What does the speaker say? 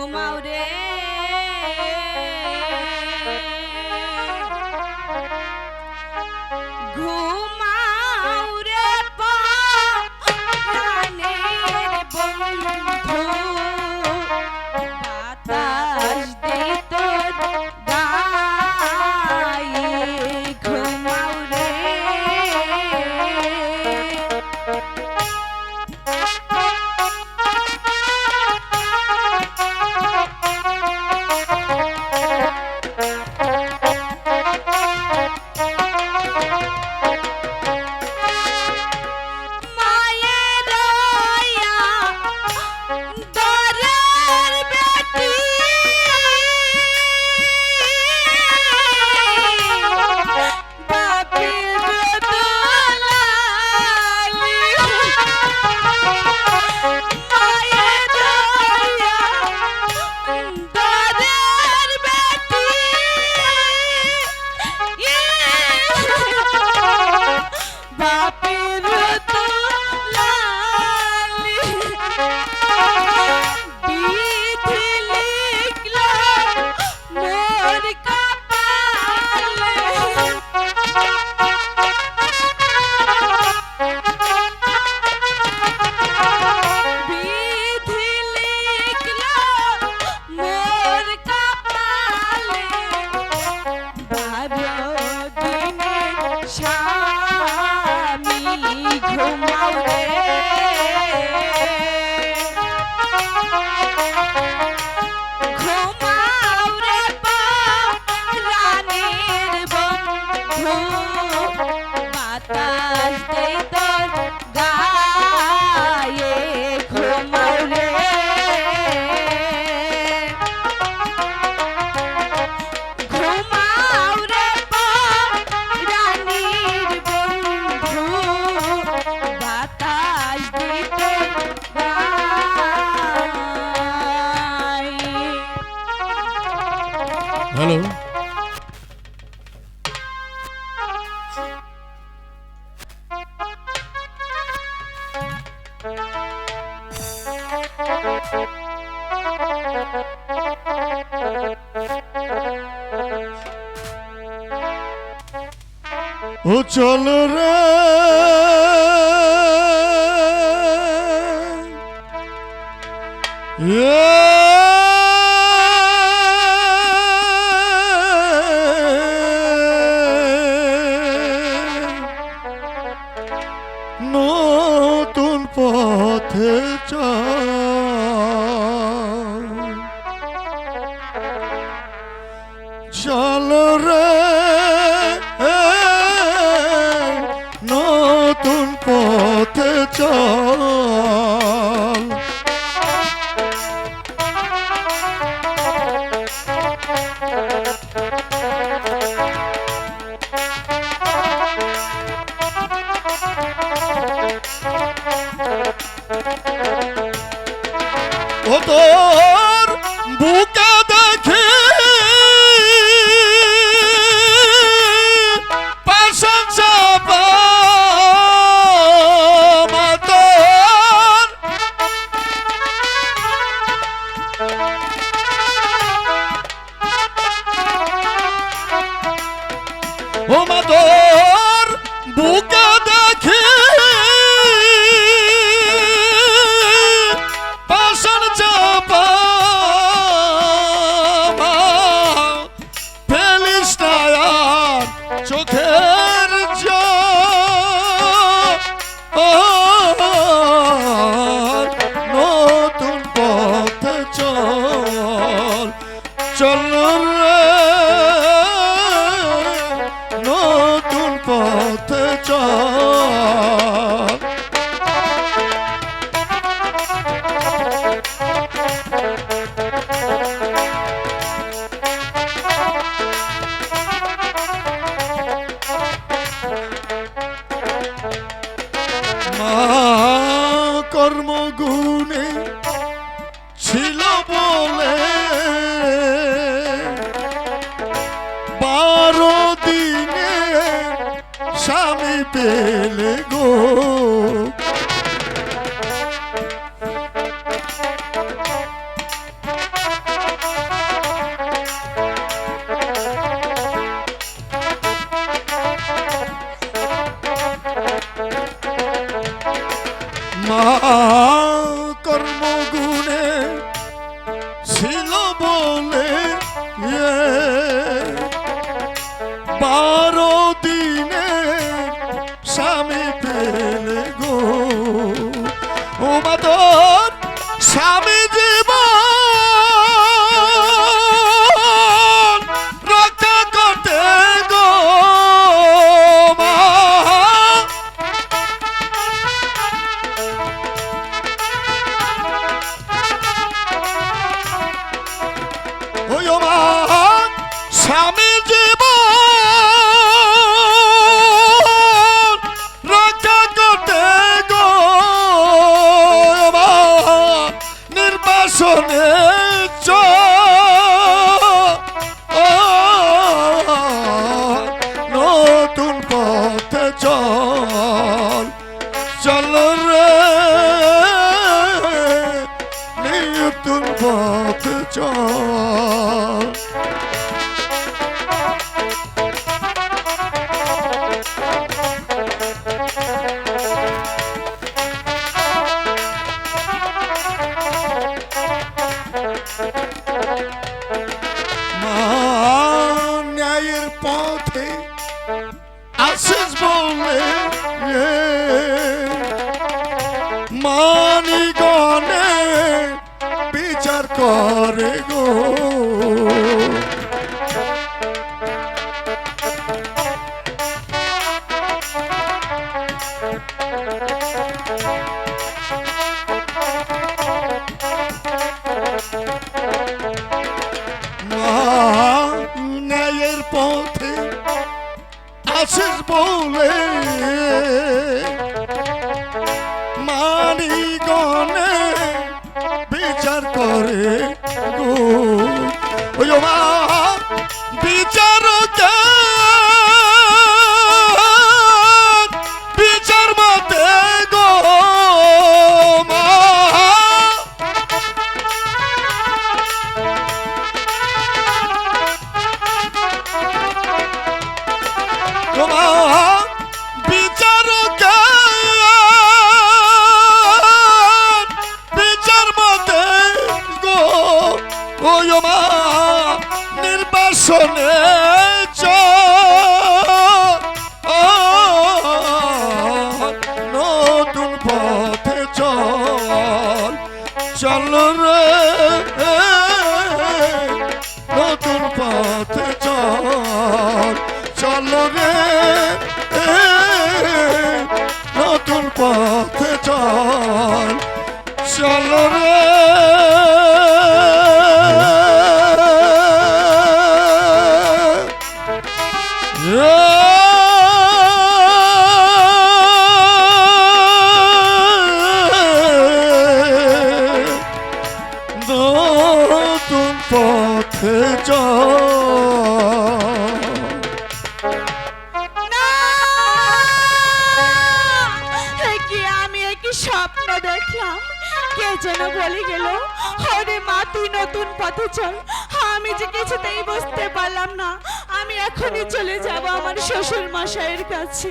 ঘুমাও রে papi. Hello ও চল রে। নতুন পেলে গো। কর্মগুণে ছিল বলে বারো গো। ও মাদর পথে চল। মা ন্যায়ের পথে আসিস বলে মানিগণে বিচার করে। বলে মানিগণে বিচার করে গো। ওই মা। স্বপ্ন দেখলাম। কে যেন বলে গেল, হরে মা, তুই নতুন পথে চল। আমি যে কিছুতেই বুঝতে পারলাম না, আমি এখনই চলে যাব আমার শ্বশুর মশাইয়ের কাছে।